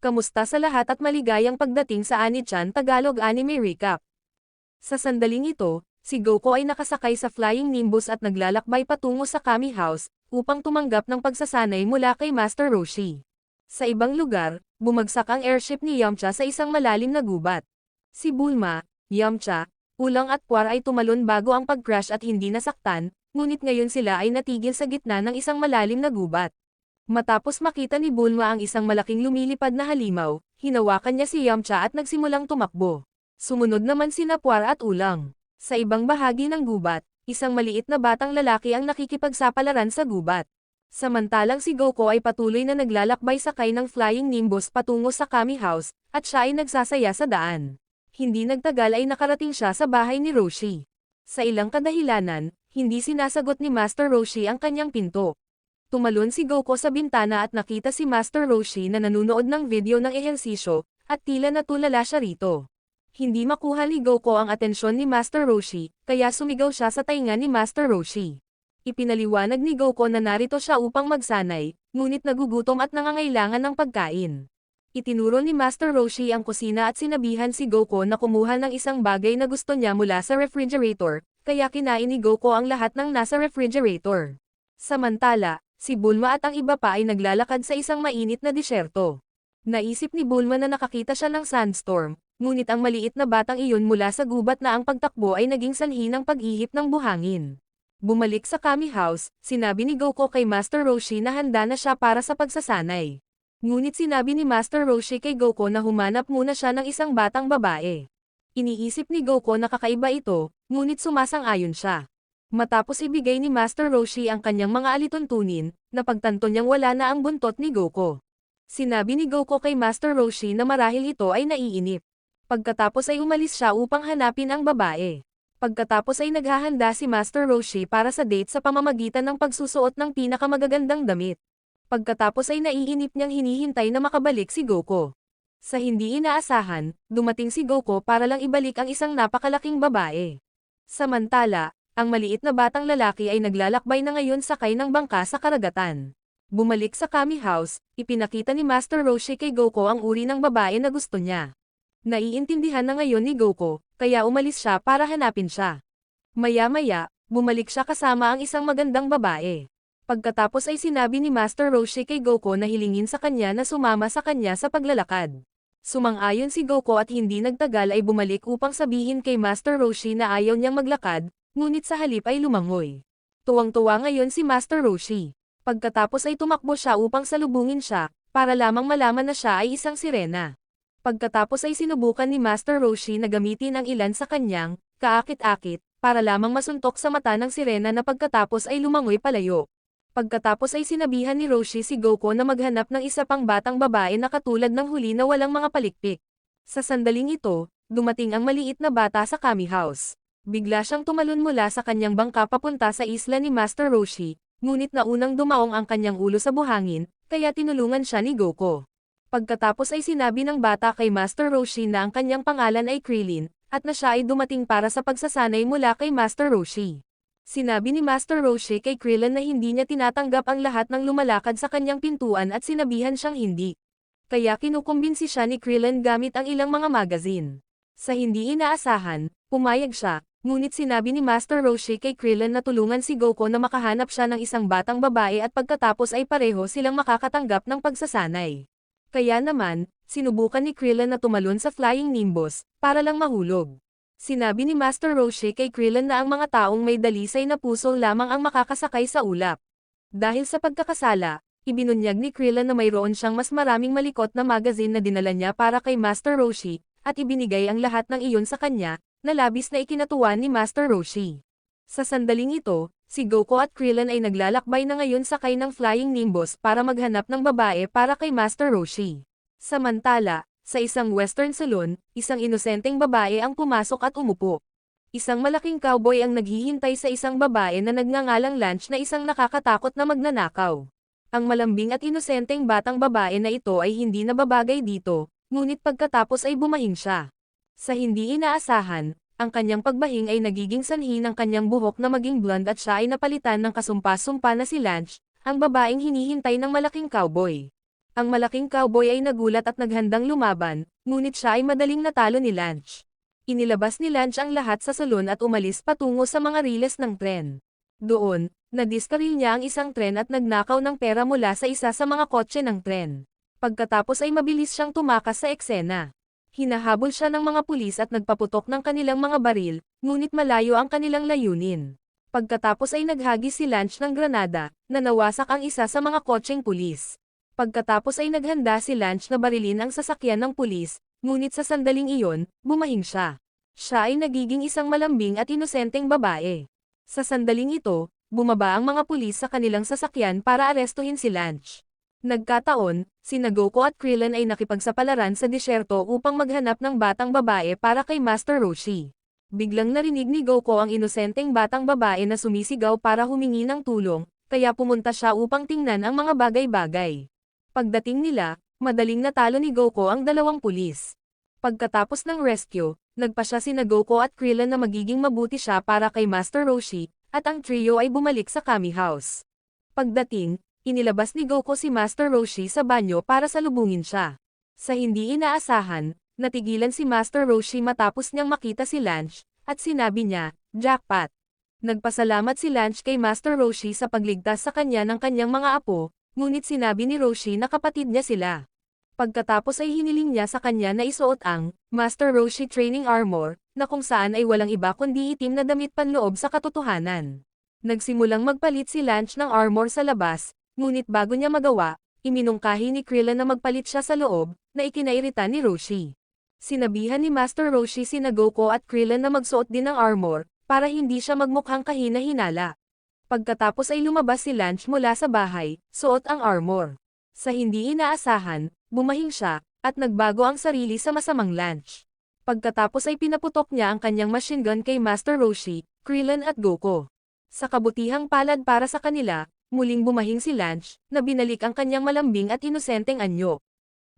Kamusta sa lahat at maligayang pagdating sa Ani-chan Tagalog Anime Recap. Sa sandaling ito, si Goku ay nakasakay sa Flying Nimbus at naglalakbay patungo sa Kami House, upang tumanggap ng pagsasanay mula kay Master Roshi. Sa ibang lugar, bumagsak ang airship ni Yamcha sa isang malalim na gubat. Si Bulma, Yamcha, Ulang at Puar ay tumalon bago ang pag-crash at hindi nasaktan, ngunit ngayon sila ay natigil sa gitna ng isang malalim na gubat. Matapos makita ni Bulma ang isang malaking lumilipad na halimaw, hinawakan niya si Yamcha at nagsimulang tumakbo. Sumunod naman si Napuar at Ulang. Sa ibang bahagi ng gubat, isang maliit na batang lalaki ang nakikipagsapalaran sa gubat. Samantalang si Goku ay patuloy na naglalakbay sakay ng Flying Nimbus patungo sa Kami House, at siya ay nagsasaya sa daan. Hindi nagtagal ay nakarating siya sa bahay ni Roshi. Sa ilang kadahilanan, hindi sinasagot ni Master Roshi ang kanyang pinto. Tumalon si Goku sa bintana at nakita si Master Roshi na nanunood ng video ng ehersisyo, at tila natulala siya rito. Hindi makuha ni Goku ang atensyon ni Master Roshi, kaya sumigaw siya sa tainga ni Master Roshi. Ipinaliwanag ni Goku na narito siya upang magsanay, ngunit nagugutom at nangangailangan ng pagkain. Itinuro ni Master Roshi ang kusina at sinabihan si Goku na kumuha ng isang bagay na gusto niya mula sa refrigerator, kaya kinain ni Goku ang lahat ng nasa refrigerator. Samantala, si Bulma at ang iba pa ay naglalakad sa isang mainit na disyerto. Naisip ni Bulma na nakakita siya ng sandstorm, ngunit ang maliit na batang iyon mula sa gubat na ang pagtakbo ay naging sanhi ng pag-ihip ng buhangin. Bumalik sa Kami House, sinabi ni Goku kay Master Roshi na handa na siya para sa pagsasanay. Ngunit sinabi ni Master Roshi kay Goku na humanap muna siya ng isang batang babae. Iniisip ni Goku na kakaiba ito, ngunit sumasang-ayon siya. Matapos ibigay ni Master Roshi ang kanyang mga alituntunin, napagtanto niyang wala na ang buntot ni Goku. Sinabi ni Goku kay Master Roshi na marahil ito ay naiinip. Pagkatapos ay umalis siya upang hanapin ang babae. Pagkatapos ay naghahanda si Master Roshi para sa date sa pamamagitan ng pagsusuot ng pinakamagagandang damit. Pagkatapos ay naiinip niyang hinihintay na makabalik si Goku. Sa hindi inaasahan, dumating si Goku para lang ibalik ang isang napakalaking babae. Samantala, ang maliit na batang lalaki ay naglalakbay na ngayon sakay ng bangka sa karagatan. Bumalik sa Kami House, ipinakita ni Master Roshi kay Goku ang uri ng babae na gusto niya. Naiintindihan na ngayon ni Goku, kaya umalis siya para hanapin siya. Maya-maya, bumalik siya kasama ang isang magandang babae. Pagkatapos ay sinabi ni Master Roshi kay Goku na hilingin sa kanya na sumama sa kanya sa paglalakad. Sumang-ayon si Goku at hindi nagtagal ay bumalik upang sabihin kay Master Roshi na ayaw niyang maglakad, ngunit sa halip ay lumangoy. Tuwang-tuwa ngayon si Master Roshi. Pagkatapos ay tumakbo siya upang salubungin siya, para lamang malaman na siya ay isang sirena. Pagkatapos ay sinubukan ni Master Roshi na gamitin ang ilan sa kanyang, kaakit-akit, para lamang masuntok sa mata ng sirena na pagkatapos ay lumangoy palayo. Pagkatapos ay sinabihan ni Roshi si Goku na maghanap ng isa pang batang babae na katulad ng huli na walang mga palikpik. Sa sandaling ito, dumating ang maliit na bata sa Kami House. Bigla siyang tumalon mula sa kanyang bangka papunta sa isla ni Master Roshi, ngunit naunang dumaong ang kanyang ulo sa buhangin, kaya tinulungan siya ni Goku. Pagkatapos ay sinabi ng bata kay Master Roshi na ang kanyang pangalan ay Krillin, at na siya ay dumating para sa pagsasanay mula kay Master Roshi. Sinabi ni Master Roshi kay Krillin na hindi niya tinatanggap ang lahat ng lumalakad sa kanyang pintuan at sinabihan siyang hindi. Kaya kinukumbinsi siya ni Krillin gamit ang ilang mga magazine. Sa hindi inaasahan, pumayag siya, ngunit sinabi ni Master Roshi kay Krillin na tulungan si Goku na makahanap siya ng isang batang babae at pagkatapos ay pareho silang makakatanggap ng pagsasanay. Kaya naman, sinubukan ni Krillin na tumalon sa Flying Nimbus, para lang mahulog. Sinabi ni Master Roshi kay Krillin na ang mga taong may dalisay na puso lamang ang makakasakay sa ulap. Dahil sa pagkakasala, ibinunyag ni Krillin na mayroon siyang mas maraming malikot na magazine na dinala niya para kay Master Roshi, at ibinigay ang lahat ng iyon sa kanya, na labis na ikinatuwa ni Master Roshi. Sa sandaling ito, si Goku at Krillin ay naglalakbay na ngayon sakay ng Flying Nimbus para maghanap ng babae para kay Master Roshi. Samantala, sa isang western salon, isang inosenteng babae ang pumasok at umupo. Isang malaking cowboy ang naghihintay sa isang babae na nagngangalang lunch na isang nakakatakot na magnanakaw. Ang malambing at inosenteng batang babae na ito ay hindi nababagay dito, ngunit pagkatapos ay bumahing siya. Sa hindi inaasahan, ang kanyang pagbahing ay nagiging sanhi ng kanyang buhok na maging blonde at siya ay napalitan ng kasumpa-sumpa na si Lanch, ang babaeng hinihintay ng malaking cowboy. Ang malaking cowboy ay nagulat at naghandang lumaban, ngunit siya ay madaling natalo ni Lanch. Inilabas ni Lanch ang lahat sa salon at umalis patungo sa mga riles ng tren. Doon, nadiskaril niya ang isang tren at nagnakaw ng pera mula sa isa sa mga kotse ng tren. Pagkatapos ay mabilis siyang tumakas sa eksena. Hinahabol siya ng mga pulis at nagpaputok ng kanilang mga baril, ngunit malayo ang kanilang layunin. Pagkatapos ay naghagis si Lanch ng granada, na nawasak ang isa sa mga kotseng pulis. Pagkatapos ay naghanda si Lanch na barilin ang sasakyan ng pulis, ngunit sa sandaling iyon, bumahing siya. Siya ay nagiging isang malambing at inosenteng babae. Sa sandaling ito, bumaba ang mga pulis sa kanilang sasakyan para arestuhin si Lanch. Nagkataon, si Nagoko at Krillin ay nakipagsapalaran sa disyerto upang maghanap ng batang babae para kay Master Roshi. Biglang narinig ni Goko ang inosenteng batang babae na sumisigaw para humingi ng tulong, kaya pumunta siya upang tingnan ang mga bagay-bagay. Pagdating nila, madaling natalo ni Goko ang dalawang pulis. Pagkatapos ng rescue, nagpa siya si Nagoko at Krillin na magiging mabuti siya para kay Master Roshi, at ang trio ay bumalik sa Kami House. Pagdating, inilabas ni Goko si Master Roshi sa banyo para salubungin siya. Sa hindi inaasahan, natigilan si Master Roshi matapos niyang makita si Lanch, at sinabi niya, Jackpot! Nagpasalamat si Lanch kay Master Roshi sa pagligtas sa kanya ng kanyang mga apo, ngunit sinabi ni Roshi na kapatid niya sila. Pagkatapos ay hiniling niya sa kanya na isuot ang Master Roshi Training Armor, na kung saan ay walang iba kundi itim na damit panloob sa katotohanan. Nagsimulang magpalit si Lanch ng armor sa labas, ngunit bago niya magawa, iminungkahi ni Krillin na magpalit siya sa loob, na ikinairita ni Roshi. Sinabihan ni Master Roshi si Nagoko at Krillin na magsuot din ng armor, para hindi siya magmukhang kahina-hinala. Pagkatapos ay lumabas si Lanch mula sa bahay, suot ang armor. Sa hindi inaasahan, bumahing siya, at nagbago ang sarili sa masamang Lanch. Pagkatapos ay pinaputok niya ang kanyang machine gun kay Master Roshi, Krillin at Goko. Sa kabutihang palad para sa kanila, muling bumahing si Lanch, na binalik ang kanyang malambing at inosenteng anyo.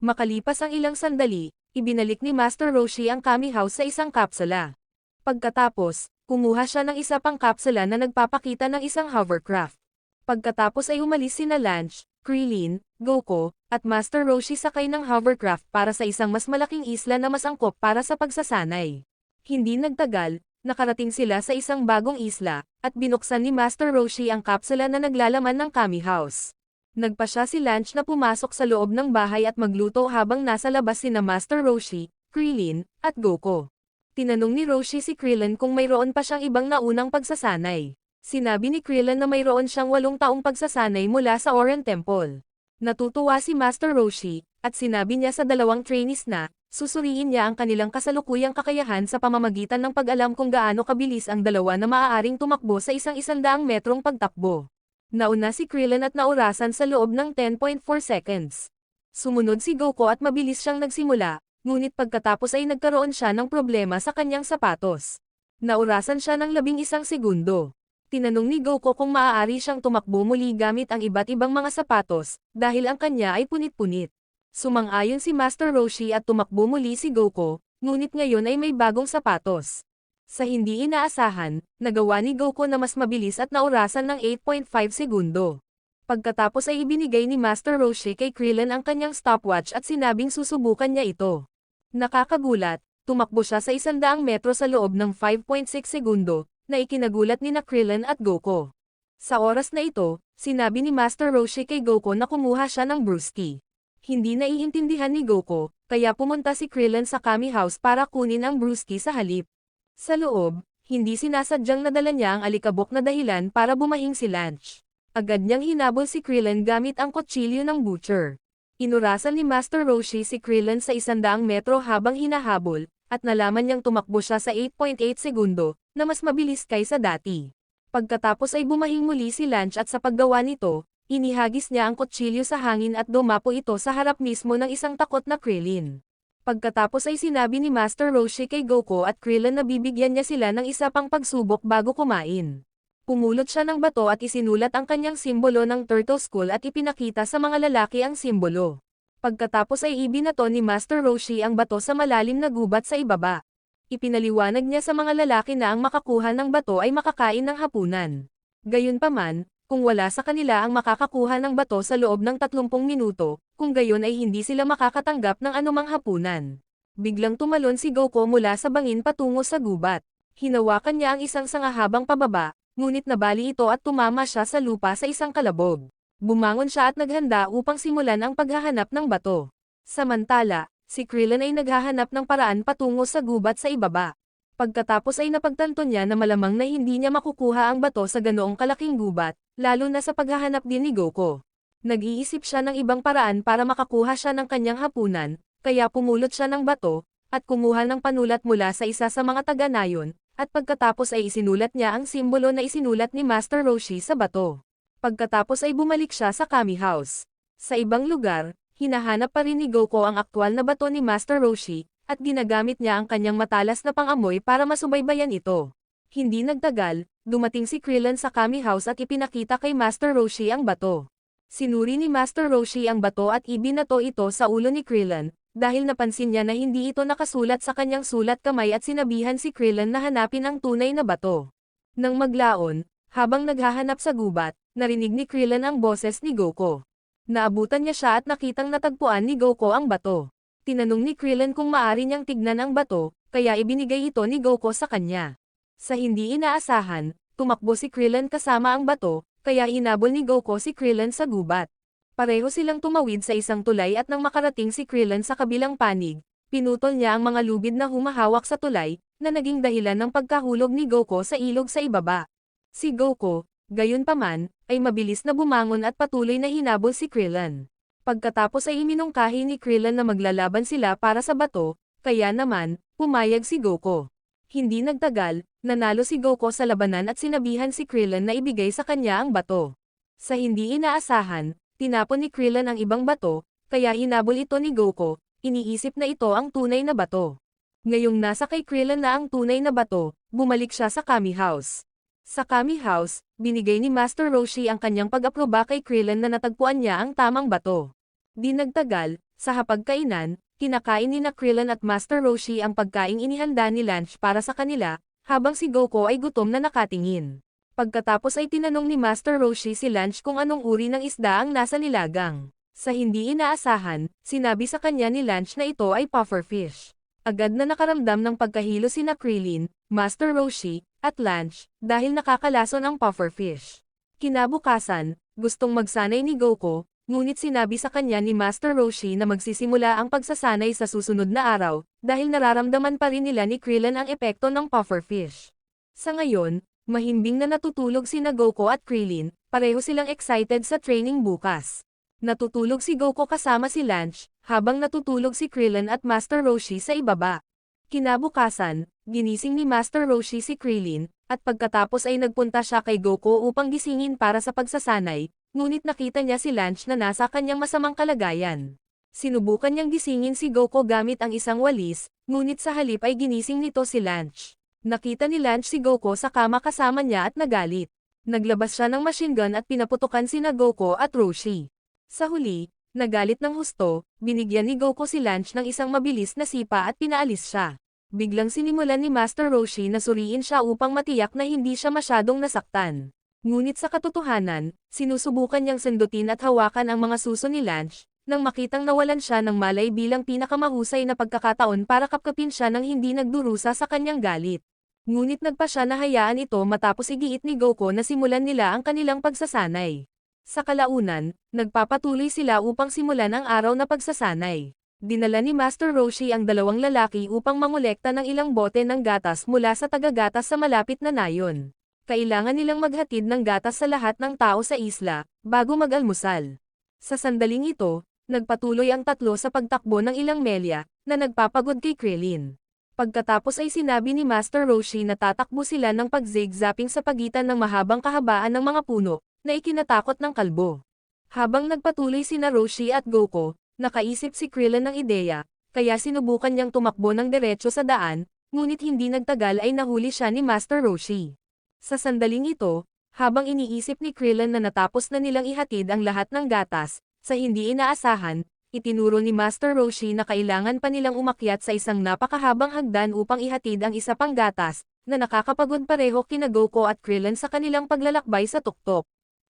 Makalipas ang ilang sandali, ibinalik ni Master Roshi ang Kami House sa isang kapsula. Pagkatapos, kumuha siya ng isa pang kapsula na nagpapakita ng isang hovercraft. Pagkatapos ay umalis sina Lanch, Krillin, Goko, at Master Roshi sakay ng hovercraft para sa isang mas malaking isla na mas angkop para sa pagsasanay. Hindi nagtagal, nakarating sila sa isang bagong isla, at binuksan ni Master Roshi ang kapsula na naglalaman ng Kami House. Nagpa siya si Lanch na pumasok sa loob ng bahay at magluto habang nasa labas sina Master Roshi, Krillin, at Goko. Tinanong ni Roshi si Krillin kung mayroon pa siyang ibang naunang pagsasanay. Sinabi ni Krillin na mayroon siyang walong taong pagsasanay mula sa Oren Temple. Natutuwa si Master Roshi, at sinabi niya sa dalawang trainees na, susuriin niya ang kanilang kasalukuyang kakayahan sa pamamagitan ng pag-alam kung gaano kabilis ang dalawa na maaaring tumakbo sa isang isandaang metrong pagtakbo. Nauna si Krillin at naurasan sa loob ng 10.4 seconds. Sumunod si Goku at mabilis siyang nagsimula, ngunit pagkatapos ay nagkaroon siya ng problema sa kanyang sapatos. Naurasan siya ng labing isang segundo. Tinanong ni Goku kung maaari siyang tumakbo muli gamit ang iba't ibang mga sapatos, dahil ang kanya ay punit-punit. Sumang-ayon si Master Roshi at tumakbo muli si Goku, ngunit ngayon ay may bagong sapatos. Sa hindi inaasahan, nagawa ni Goku na mas mabilis at naurasan ng 8.5 segundo. Pagkatapos ay ibinigay ni Master Roshi kay Krillin ang kanyang stopwatch at sinabing susubukan niya ito. Nakakagulat, tumakbo siya sa isandaang metro sa loob ng 5.6 segundo, na ikinagulat ni na Krillin at Goku. Sa oras na ito, sinabi ni Master Roshi kay Goku na kumuha siya ng brewski. Hindi naiintindihan ni Goku, kaya pumunta si Krillin sa Kami House para kunin ang brewski sa halip. Sa loob, hindi sinasadyang nadala niya ang alikabok na dahilan para bumahing si Lanch. Agad niyang hinabol si Krillin gamit ang kutsilyo ng butcher. Inurasan ni Master Roshi si Krillin sa isandaang metro habang hinahabol, at nalaman niyang tumakbo siya sa 8.8 segundo, na mas mabilis kaysa dati. Pagkatapos ay bumahing muli si Lanch at sa paggawa nito, inihagis niya ang kutsilyo sa hangin at dumapo ito sa harap mismo ng isang takot na Krillin. Pagkatapos ay sinabi ni Master Roshi kay Goku at Krillin na bibigyan niya sila ng isa pang pagsubok bago kumain. Pumulot siya ng bato at isinulat ang kanyang simbolo ng Turtle School at ipinakita sa mga lalaki ang simbolo. Pagkatapos ay ibinato ni Master Roshi ang bato sa malalim na gubat sa ibaba. Ipinaliwanag niya sa mga lalaki na ang makakuha ng bato ay makakain ng hapunan. Gayunpaman, kung wala sa kanila ang makakakuha ng bato sa loob ng 30 minuto, kung gayon ay hindi sila makakatanggap ng anumang hapunan. Biglang tumalon si Goku mula sa bangin patungo sa gubat. Hinawakan niya ang isang sanga habang pababa, ngunit nabali ito at tumama siya sa lupa sa isang kalabog. Bumangon siya at naghanda upang simulan ang paghahanap ng bato. Samantala, si Krillin ay naghahanap ng paraan patungo sa gubat sa ibaba. Pagkatapos ay napagtanto niya na malamang na hindi niya makukuha ang bato sa ganoong kalaking gubat, lalo na sa paghahanap din ni Goku. Nag-iisip siya ng ibang paraan para makakuha siya ng kanyang hapunan, kaya pumulot siya ng bato, at kumuha ng panulat mula sa isa sa mga taga-nayon, at pagkatapos ay isinulat niya ang simbolo na isinulat ni Master Roshi sa bato. Pagkatapos ay bumalik siya sa Kami House. Sa ibang lugar, hinahanap pa rin ni Goku ang aktwal na bato ni Master Roshi, at ginagamit niya ang kanyang matalas na pangamoy para masubaybayan ito. Hindi nagtagal, dumating si Krillin sa Kami House at ipinakita kay Master Roshi ang bato. Sinuri ni Master Roshi ang bato at ibinato ito sa ulo ni Krillin, dahil napansin niya na hindi ito nakasulat sa kanyang sulat kamay at sinabihan si Krillin na hanapin ang tunay na bato. Nang maglaon, habang naghahanap sa gubat, narinig ni Krillin ang boses ni Goku. Naabutan niya siya at nakitang natagpuan ni Goku ang bato. Tinanong ni Krillin kung maari niyang tignan ang bato, kaya ibinigay ito ni Goku sa kanya. Sa hindi inaasahan, tumakbo si Krillin kasama ang bato, kaya inabol ni Goku si Krillin sa gubat. Pareho silang tumawid sa isang tulay at nang makarating si Krillin sa kabilang panig, pinutol niya ang mga lubid na humahawak sa tulay, na naging dahilan ng pagkahulog ni Goku sa ilog sa ibaba. Si Goku, gayon paman, ay mabilis na bumangon at patuloy na hinabol si Krillin. Pagkatapos ay iminungkahi ni Krillin na maglalaban sila para sa bato, kaya naman, pumayag si Goku. Hindi nagtagal, nanalo si Goku sa labanan at sinabihan si Krillin na ibigay sa kanya ang bato. Sa hindi inaasahan, tinapon ni Krillin ang ibang bato, kaya hinabol ito ni Goku, iniisip na ito ang tunay na bato. Ngayong nasa kay Krillin na ang tunay na bato, bumalik siya sa Kami House. Sa Kami House, binigay ni Master Roshi ang kanyang pag-aproba kay Krillin na natagpuan niya ang tamang bato. Di nagtagal, sa hapagkainan, kinakain ni na Krillin at Master Roshi ang pagkaing inihanda ni lunch para sa kanila, habang si Goku ay gutom na nakatingin. Pagkatapos ay tinanong ni Master Roshi si Lunch kung anong uri ng isda ang nasa nilagang. Sa hindi inaasahan, sinabi sa kanya ni Lunch na ito ay pufferfish. Agad na nakaramdam ng pagkahilo si na Krillin, Master Roshi, at Lunch, dahil nakakalason ang pufferfish. Kinabukasan, gustong magsanay ni Goku, ngunit sinabi sa kanya ni Master Roshi na magsisimula ang pagsasanay sa susunod na araw, dahil nararamdaman pa rin nila ni Krillin ang epekto ng pufferfish. Sa ngayon, mahimbing na natutulog si Goku at Krillin, pareho silang excited sa training bukas. Natutulog si Goku kasama si Lunch, habang natutulog si Krillin at Master Roshi sa ibaba. Kinabukasan, ginising ni Master Roshi si Krillin, at pagkatapos ay nagpunta siya kay Goku upang gisingin para sa pagsasanay, ngunit nakita niya si Lunch na nasa kanyang masamang kalagayan. Sinubukan niyang gisingin si Goku gamit ang isang walis, ngunit sa halip ay ginising nito si Lunch. Nakita ni Lunch si Goku sa kama kasama niya at nagalit. Naglabas siya ng machine gun at pinaputukan sina Goku at Roshi. Sa huli, nagalit ng husto, binigyan ni Goku si Lunch ng isang mabilis na sipa at pinaalis siya. Biglang sinimulan ni Master Roshi na suriin siya upang matiyak na hindi siya masyadong nasaktan. Ngunit sa katotohanan, sinusubukan niyang sendutin at hawakan ang mga suso ni Lunch, nang makitang nawalan siya ng malay bilang pinakamahusay na pagkakataon para kapkapin siya nang hindi nagdurusa sa kanyang galit. Ngunit nagpa siya na hayaan ito matapos igiit ni Goku na simulan nila ang kanilang pagsasanay. Sa kalaunan, nagpapatuloy sila upang simulan ang araw na pagsasanay. Dinala ni Master Roshi ang dalawang lalaki upang mangolekta ng ilang bote ng gatas mula sa tagagatas sa malapit na nayon kailangan nilang maghatid ng gatas sa lahat ng tao sa isla, bago mag-almusal. Sa sandaling ito, nagpatuloy ang tatlo sa pagtakbo ng ilang melya, na nagpapagod kay Krillin. Pagkatapos ay sinabi ni Master Roshi na tatakbo sila ng pag-zigzapping sa pagitan ng mahabang kahabaan ng mga puno, na ikinatakot ng kalbo. Habang nagpatuloy sina Roshi at Goku, nakaisip si Krillin ng ideya, kaya sinubukan niyang tumakbo ng diretso sa daan, ngunit hindi nagtagal ay nahuli siya ni Master Roshi. Sa sandaling ito, habang iniisip ni Krillin na natapos na nilang ihatid ang lahat ng gatas, sa hindi inaasahan, itinuro ni Master Roshi na kailangan pa nilang umakyat sa isang napakahabang hagdan upang ihatid ang isa pang gatas, na nakakapagod pareho kina Goku at Krillin sa kanilang paglalakbay sa tuktok.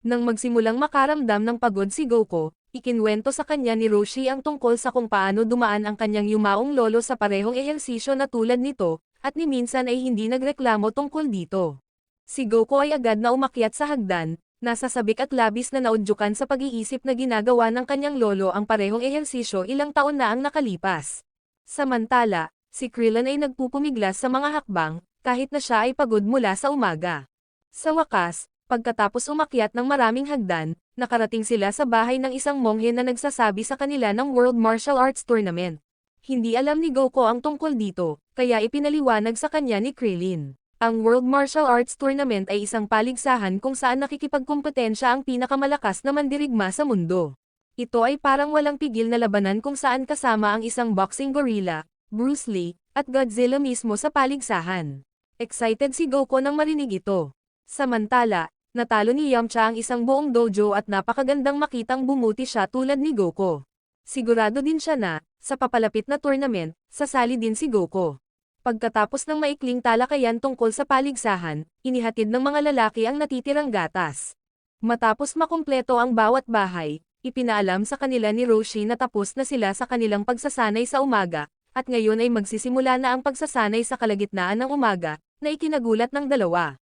Nang magsimulang makaramdam ng pagod si Goku, ikinwento sa kanya ni Roshi ang tungkol sa kung paano dumaan ang kanyang yumaong lolo sa parehong ehersisyo na tulad nito, at ni minsan ay hindi nagreklamo tungkol dito. Si Goku ay agad na umakyat sa hagdan, nasa sabik at labis na naudyukan sa pag-iisip na ginagawa ng kanyang lolo ang parehong ehersisyo ilang taon na ang nakalipas. Samantala, si Krillin ay nagpupumiglas sa mga hakbang, kahit na siya ay pagod mula sa umaga. Sa wakas, pagkatapos umakyat ng maraming hagdan, nakarating sila sa bahay ng isang monghe na nagsasabi sa kanila ng World Martial Arts Tournament. Hindi alam ni Goku ang tungkol dito, kaya ipinaliwanag sa kanya ni Krillin. Ang World Martial Arts Tournament ay isang paligsahan kung saan nakikipagkumpetensya ang pinakamalakas na mandirigma sa mundo. Ito ay parang walang pigil na labanan kung saan kasama ang isang boxing gorilla, Bruce Lee, at Godzilla mismo sa paligsahan. Excited si Goku nang marinig ito. Samantala, natalo ni Yamcha ang isang buong dojo at napakagandang makitang bumuti siya tulad ni Goku. Sigurado din siya na, sa papalapit na tournament, sasali din si Goku. Pagkatapos ng maikling talakayan tungkol sa paligsahan, inihatid ng mga lalaki ang natitirang gatas. Matapos makumpleto ang bawat bahay, ipinaalam sa kanila ni Roshi na tapos na sila sa kanilang pagsasanay sa umaga, at ngayon ay magsisimula na ang pagsasanay sa kalagitnaan ng umaga, na ikinagulat ng dalawa.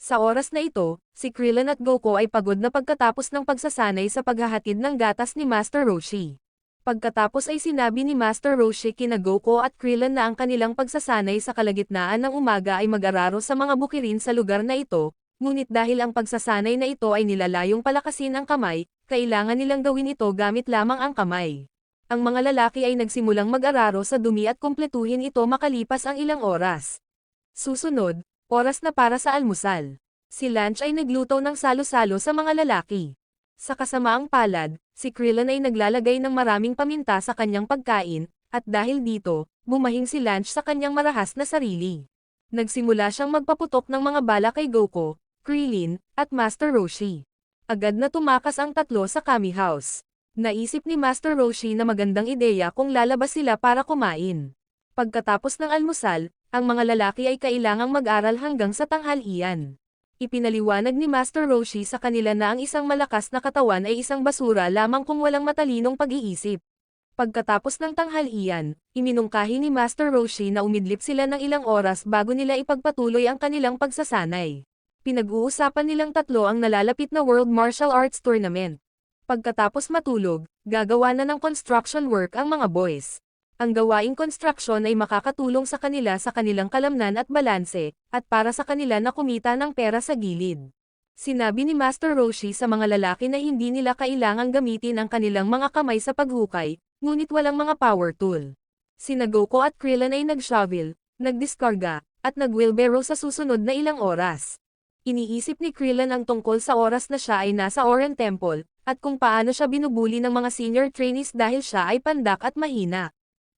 Sa oras na ito, si Krillin at Goku ay pagod na pagkatapos ng pagsasanay sa paghahatid ng gatas ni Master Roshi. Pagkatapos ay sinabi ni Master Roshi kina Goku at Krillin na ang kanilang pagsasanay sa kalagitnaan ng umaga ay mag-araro sa mga bukirin sa lugar na ito, ngunit dahil ang pagsasanay na ito ay nilalayong palakasin ang kamay, kailangan nilang gawin ito gamit lamang ang kamay. Ang mga lalaki ay nagsimulang mag-araro sa dumi at kumpletuhin ito makalipas ang ilang oras. Susunod, oras na para sa almusal. Si Lanch ay nagluto ng salo-salo sa mga lalaki. Sa kasamaang palad, si Krillin ay naglalagay ng maraming paminta sa kanyang pagkain, at dahil dito, bumahing si Lanch sa kanyang marahas na sarili. Nagsimula siyang magpaputok ng mga bala kay Goku, Krillin, at Master Roshi. Agad na tumakas ang tatlo sa Kami House. Naisip ni Master Roshi na magandang ideya kung lalabas sila para kumain. Pagkatapos ng almusal, ang mga lalaki ay kailangang mag-aral hanggang sa tanghalian. Ipinaliwanag ni Master Roshi sa kanila na ang isang malakas na katawan ay isang basura lamang kung walang matalinong pag-iisip. Pagkatapos ng tanghalian, iminungkahi ni Master Roshi na umidlip sila ng ilang oras bago nila ipagpatuloy ang kanilang pagsasanay. Pinag-uusapan nilang tatlo ang nalalapit na World Martial Arts Tournament. Pagkatapos matulog, gagawa na ng construction work ang mga boys. Ang gawaing konstruksyon ay makakatulong sa kanila sa kanilang kalamnan at balanse, at para sa kanila na kumita ng pera sa gilid. Sinabi ni Master Roshi sa mga lalaki na hindi nila kailangang gamitin ang kanilang mga kamay sa paghukay, ngunit walang mga power tool. Sina Goku at Krillin ay nag-shovel, nagdiskarga, at nag-wheelbarrow sa susunod na ilang oras. Iniisip ni Krillin ang tungkol sa oras na siya ay nasa Oran Temple, at kung paano siya binubuli ng mga senior trainees dahil siya ay pandak at mahina.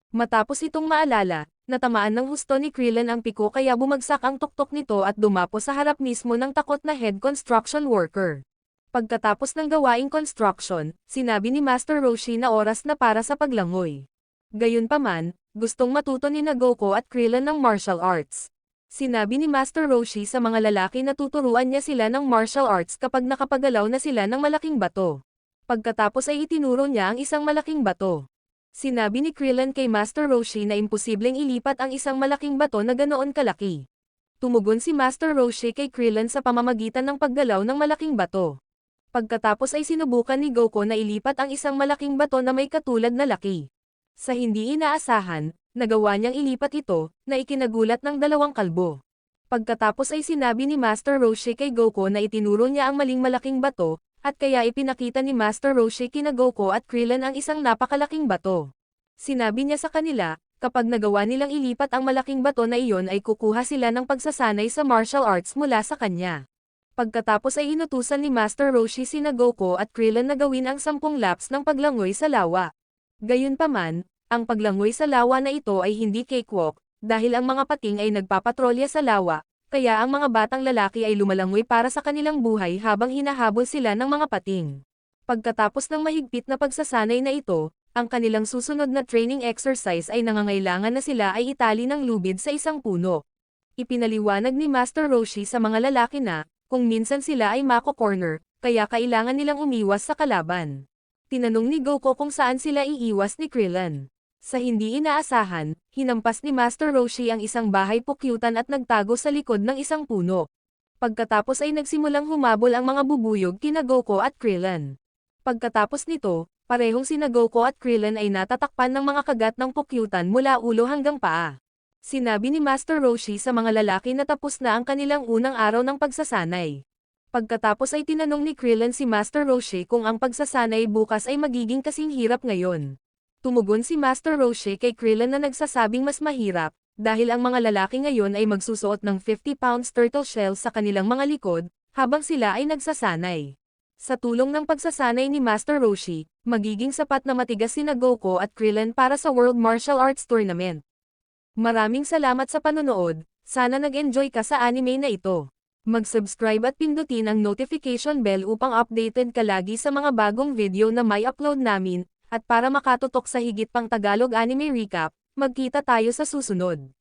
Matapos itong maalala, natamaan ng husto ni Krillin ang piko kaya bumagsak ang tuktok nito at dumapo sa harap mismo ng takot na head construction worker. Pagkatapos ng gawaing construction, sinabi ni Master Roshi na oras na para sa paglangoy. Gayunpaman, gustong matuto ni Goku at Krillin ng martial arts. Sinabi ni Master Roshi sa mga lalaki na tuturuan niya sila ng martial arts kapag nakapagalaw na sila ng malaking bato. Pagkatapos ay itinuro niya ang isang malaking bato. Sinabi ni Krillin kay Master Roshi na imposibleng ilipat ang isang malaking bato na ganoon kalaki. Tumugon si Master Roshi kay Krillin sa pamamagitan ng paggalaw ng malaking bato. Pagkatapos ay sinubukan ni Goku na ilipat ang isang malaking bato na may katulad na laki. Sa hindi inaasahan, nagawa niyang ilipat ito, na ikinagulat ng dalawang kalbo. Pagkatapos ay sinabi ni Master Roshi kay Goku na itinuro niya ang maling malaking bato, at kaya ipinakita ni Master Roshi kina Goku at Krillin ang isang napakalaking bato. Sinabi niya sa kanila, kapag nagawa nilang ilipat ang malaking bato na iyon ay kukuha sila ng pagsasanay sa martial arts mula sa kanya. Pagkatapos ay inutusan ni Master Roshi sina Goku at Krillin na gawin ang sampung laps ng paglangoy sa lawa. Gayunpaman, ang paglangoy sa lawa na ito ay hindi cakewalk, dahil ang mga pating ay nagpapatrolya sa lawa, kaya ang mga batang lalaki ay lumalangoy para sa kanilang buhay habang hinahabol sila ng mga pating. Pagkatapos ng mahigpit na pagsasanay na ito, ang kanilang susunod na training exercise ay nangangailangan na sila ay itali ng lubid sa isang puno. Ipinaliwanag ni Master Roshi sa mga lalaki na, kung minsan sila ay mako-corner, kaya kailangan nilang umiwas sa kalaban. Tinanong ni Goku kung saan sila iiwas ni Krillin. Sa hindi inaasahan, hinampas ni Master Roshi ang isang bahay pukyutan at nagtago sa likod ng isang puno. Pagkatapos ay nagsimulang humabol ang mga bubuyog kina Goku at Krillin. Pagkatapos nito, parehong sina Goku at Krillin ay natatakpan ng mga kagat ng pukyutan mula ulo hanggang paa. Sinabi ni Master Roshi sa mga lalaki na tapos na ang kanilang unang araw ng pagsasanay. Pagkatapos ay tinanong ni Krillin si Master Roshi kung ang pagsasanay bukas ay magiging kasing hirap ngayon. Tumugon si Master Roshi kay Krillin na nagsasabing mas mahirap, dahil ang mga lalaki ngayon ay magsusuot ng 50 pounds turtle shell sa kanilang mga likod, habang sila ay nagsasanay. Sa tulong ng pagsasanay ni Master Roshi, magiging sapat na matigas sina Goku at Krillin para sa World Martial Arts Tournament. Maraming salamat sa panonood, sana nag-enjoy ka sa anime na ito. Mag-subscribe at pindutin ang notification bell upang updated ka lagi sa mga bagong video na may upload namin, at para makatutok sa higit pang Tagalog anime recap, magkita tayo sa susunod.